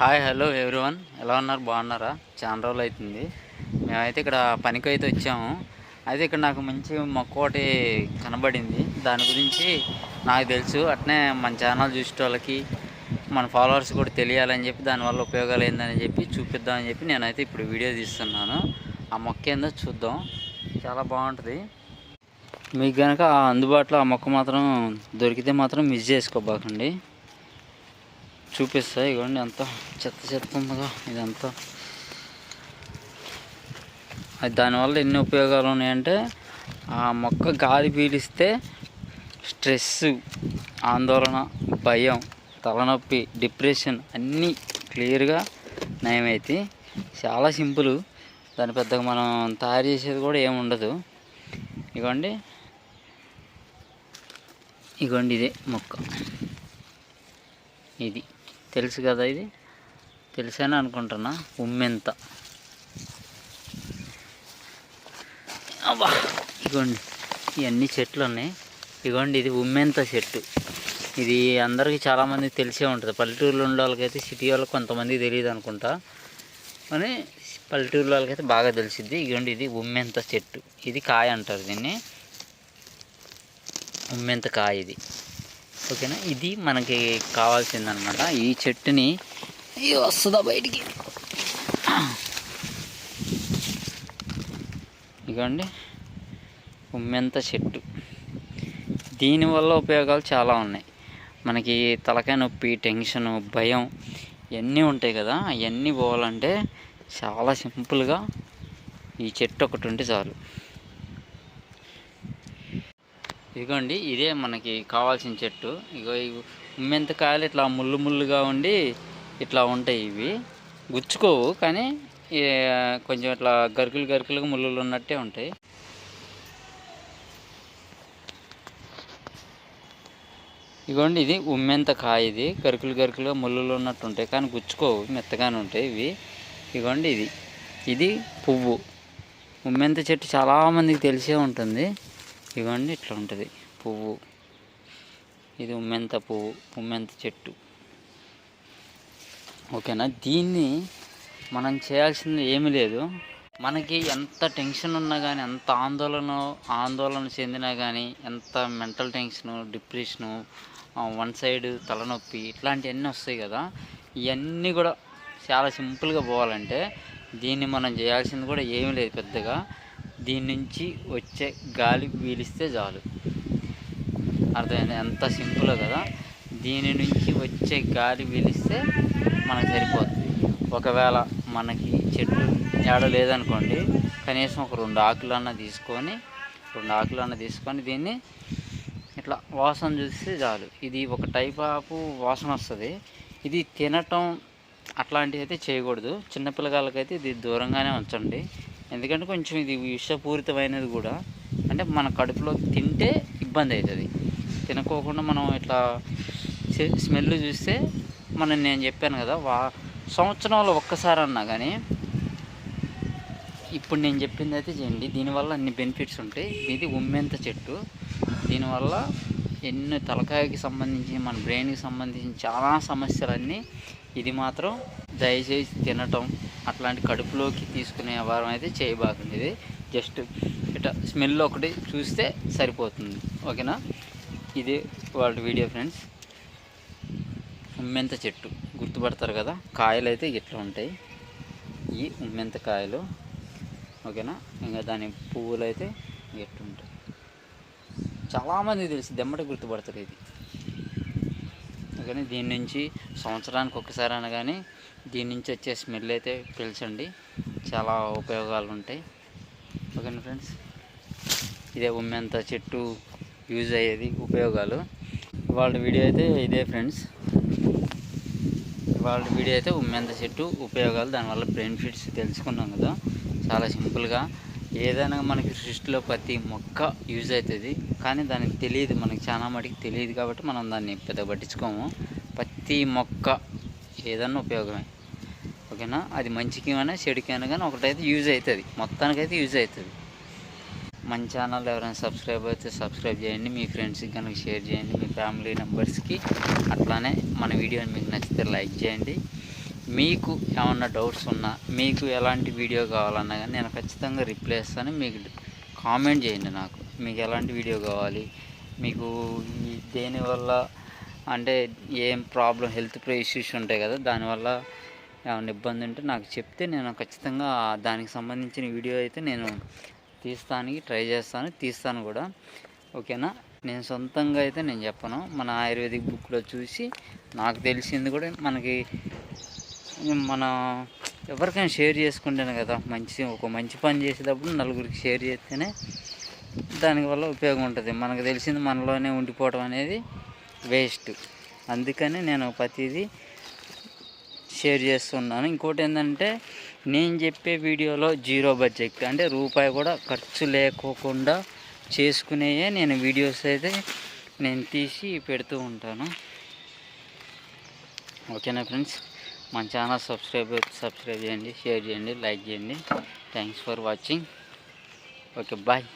Hi hello everyone. ఎలా ఉన్నారు? బాగున్నారా? చాలా రోజులు అవుతుంది మేమైతే ఇక్కడ పనికి అయితే వచ్చాము. అయితే ఇక్కడ నాకు మంచి మొక్క ఒకటి కనబడింది. దాని గురించి నాకు తెలుసు. అట్నే మన ఛానల్ చూసే వాళ్ళకి మన ఫాలోవర్స్ కూడా తెలియాలని చెప్పి దానివల్ల ఉపయోగాలు ఏందని చెప్పి చూపిద్దామని చెప్పి నేనైతే ఇప్పుడు వీడియో తీస్తున్నాను. ఆ మొక్క ఏందో చూద్దాం. చాలా బాగుంటుంది. మీకు కనుక అందుబాటులో ఆ మొక్క మాత్రం దొరికితే మాత్రం మిస్ చేసుకోబాకండి. చూపిస్తా ఇవ్వండి అంత. చెత్త చెత్త ఉందిగా ఇదంతా. అది దానివల్ల ఎన్ని ఉపయోగాలు ఉన్నాయంటే ఆ మొక్క గాలి పీలిస్తే స్ట్రెస్ ఆందోళన భయం తలనొప్పి డిప్రెషన్ అన్నీ క్లియర్గా నయమైతే చాలా సింపుల్. దాని పెద్దగా మనం తయారు చేసేది కూడా ఏముండదు ఇగోండి. ఇగోండి ఇదే మొక్క. ఇది. తెలుసు కదా ఇది? తెలుసని అనుకుంటున్నా. ఉమ్మెంత. అబ్బా ఇగోండి. ఇవన్నీ చెట్లు ఉన్నాయి ఇగోండి ఇది ఉమ్మెంత చెట్టు. ఇది అందరికీ చాలామందికి తెలిసే ఉంటుంది. పల్లెటూరులో ఉండే వాళ్ళకైతే సిటీ వాళ్ళకి కొంతమంది తెలియదు అనుకుంటా. కానీ పల్లెటూరులో వాళ్ళకైతే బాగా తెలిసిద్ది. ఇగోండి ఇది ఉమ్మెంత చెట్టు. ఇది కాయ అంటారు దీన్ని. ఉమ్మెంత కాయ ఇది. ఓకేనా? ఇది మనకి కావాల్సిందనమాట. ఈ చెట్టుని వస్తుందా బయటికి? ఇగోండి. ఉమ్మెంత చెట్టు. దీనివల్ల ఉపయోగాలు చాలా ఉన్నాయి. మనకి తలకాయ నొప్పి టెన్షన్ భయం ఇవన్నీ ఉంటాయి కదా. అవన్నీ పోవాలంటే చాలా సింపుల్గా ఈ చెట్టు ఒకటి ఉంటే చాలు. ఇదిగోండి ఇదే మనకి కావాల్సిన చెట్టు. ఇగో ఉమ్మెంతకాయలు ఇట్లా ముళ్ళు ముళ్ళుగా ఉండి ఇట్లా ఉంటాయి ఇవి. గుచ్చుకోవు కానీ కొంచెం ఇట్లా గరుకులు గరుకులుగా ముళ్ళులు ఉన్నట్టే ఉంటాయి. ఇగోండి ఇది ఉమ్మెంత కాయ ఇది. గరుకులు గరుకులుగా ముళ్ళులు ఉన్నట్టు ఉంటాయి కానీ గుచ్చుకోవు మెత్తగానే ఉంటాయి ఇవి. ఇగోండి ఇది. ఇది పువ్వు. ఉమ్మెంత చెట్టు చాలామందికి తెలిసే ఉంటుంది. ఇవ్వండి ఇట్లా ఉంటుంది. పువ్వు. ఇది ఉమ్మెంత పువ్వు ఉమ్మెంత చెట్టు. ఓకేనా? దీన్ని మనం చేయాల్సింది ఏమీ లేదు. మనకి ఎంత టెన్షన్ ఉన్నా కానీ ఎంత ఆందోళన ఆందోళన చెందినా కానీ ఎంత mental tension depression one side తలనొప్పి ఇట్లాంటివన్నీ వస్తాయి కదా. ఇవన్నీ కూడా చాలా సింపుల్గా పోవాలంటే దీన్ని మనం చేయాల్సింది కూడా ఏమీ లేదు పెద్దగా. దీని నుంచి వచ్చే గాలి పీలిస్తే చాలు. అర్థమైంది? ఎంత సింపుల్ కదా. దీని నుంచి వచ్చే గాలి పీలిస్తే మనకు సరిపోతుంది ఒకవేళ మనకి చెట్టు ఏడ లేదనుకోండి కనీసం ఒక రెండు ఆకులన్నా తీసుకొని రెండు ఆకులన్నా తీసుకొని దీన్ని ఇట్లా వాసన చూస్తే చాలు. ఇది ఒక టైప్ ఆఫ్ వాసన వస్తుంది. ఇది తినటం అట్లాంటివి అయితే చేయకూడదు. చిన్నపిల్లగాళ్ళకైతే ఇది దూరంగానే ఉంచండి. ఎందుకంటే కొంచెం ఇది విషపూరితమైనది కూడా. అంటే మన కడుపులో తింటే ఇబ్బంది అవుతుంది తినకోకుండా మనం ఇట్లా స్మెల్ చూస్తే మనం నేను చెప్పాను కదా వా సంవత్సరంలో ఒక్కసారి అన్నా కానీ ఇప్పుడు నేను చెప్పింది అయితే చేయండి. దీనివల్ల అన్ని బెనిఫిట్స్ ఉంటాయి. ఇది ఉమ్మెంత చెట్టు. దీనివల్ల ఎన్నో తలకాయకి సంబంధించి మన బ్రెయిన్కి సంబంధించి చాలా సమస్యలన్నీ ఇది మాత్రం దయచేసి తినటం. అట్లాంటి కడుపులోకి తీసుకునే వారం అయితే చేయబాకండి. ఇది జస్ట్ ఇట్లా స్మెల్ ఒకటి చూస్తే సరిపోతుంది. ఓకేనా? ఇది వాళ్ళ వీడియో ఫ్రెండ్స్. ఉమ్మెంత చెట్టు. గుర్తుపడతారు కదా? కాయలు అయితే ఇట్లా ఉంటాయి. ఈ ఉమ్మెంత కాయలు. ఓకేనా? ఇంకా దాని పువ్వులు అయితే ఎట్టు ఉంటాయి చాలామంది తెలుసు దెమ్మట గుర్తుపడతారు ఇది. కానీ దీని నుంచి సంవత్సరానికి ఒకసారి అయినా కానీ దీని నుంచి వచ్చే స్మెల్ అయితే పిలిచండి చాలా ఉపయోగాలు ఉంటాయి. ఓకేనా ఫ్రెండ్స్? ఇదే ఉమ్మెంత చెట్టు యూజ్ అయ్యేది ఉపయోగాలు. వాళ్ళ వీడియో అయితే ఇదే ఫ్రెండ్స్. వాళ్ళ వీడియో అయితే ఉమ్మెంత చెట్టు ఉపయోగాలు దానివల్ల బెనిఫిట్స్ తెలుసుకున్నాం కదా. చాలా సింపుల్గా ఏదైనా మనకి సృష్టిలో ప్రతి మొక్క యూజ్ అవుతుంది. కానీ దానికి తెలియదు. మనకి చాలా మటుకు తెలియదు కాబట్టి మనం దాన్ని పెద్ద పట్టించుకోము. ప్రతి మొక్క ఏదన్నా ఉపయోగమే. ఓకేనా? అది మంచికి అయినా చెడుకి అయినా కానీ ఒకటైతే యూజ్ అవుతుంది. మొత్తానికైతే యూజ్ అవుతుంది. మన ఛానల్ ఎవరైనా సబ్స్క్రైబ్ అయితే సబ్స్క్రైబ్ చేయండి. మీ ఫ్రెండ్స్కి కనుక షేర్ చేయండి. మీ ఫ్యామిలీ మెంబర్స్కి అట్లానే మన వీడియోని మీకు నచ్చితే లైక్ చేయండి. మీకు ఏమన్నా డౌట్స్ ఉన్నా మీకు ఎలాంటి వీడియో కావాలన్నా కానీ నేను ఖచ్చితంగా రిప్లై ఇస్తాను మీకు కామెంట్ చేయండి నాకు. మీకు ఎలాంటి వీడియో కావాలి? మీకు దేనివల్ల అంటే ఏం ప్రాబ్లం హెల్త్ ఇష్యూస్ ఉంటాయి కదా దానివల్ల ఏమైనా ఇబ్బంది ఉంటే నాకు చెప్తే నేను ఖచ్చితంగా దానికి సంబంధించిన వీడియో అయితే నేను తీస్తానికి ట్రై చేస్తాను తీస్తాను కూడా. ఓకేనా? నేను సొంతంగా అయితే నేను చెప్పను. మన ఆయుర్వేదిక్ బుక్లో చూసి నాకు తెలిసింది కూడా మనకి మన ఎవరికైనా షేర్ చేసుకుంటేనే కదా మంచి ఒక మంచి పని చేసేటప్పుడు నలుగురికి షేర్ చేస్తేనే దానివల్ల ఉపయోగం ఉంటుంది. మనకు తెలిసింది మనలోనే ఉండిపోవడం అనేది వేస్ట్. అందుకని నేను ప్రతిదీ షేర్ చేస్తున్నాను. ఇంకోటి ఏంటంటే నేను చెప్పే వీడియోలో జీరో బడ్జెట్ అంటే రూపాయి కూడా ఖర్చు లేకోకుండా చేసుకునేయే నేను వీడియోస్ అయితే నేను తీసి పెడుతూ ఉంటాను. ఓకేనా ఫ్రెండ్స్? మన ఛానల్ సబ్స్క్రైబ్ సబ్స్క్రైబ్ చేయండి షేర్ చేయండి లైక్ చేయండి. Thanks for watching okay bye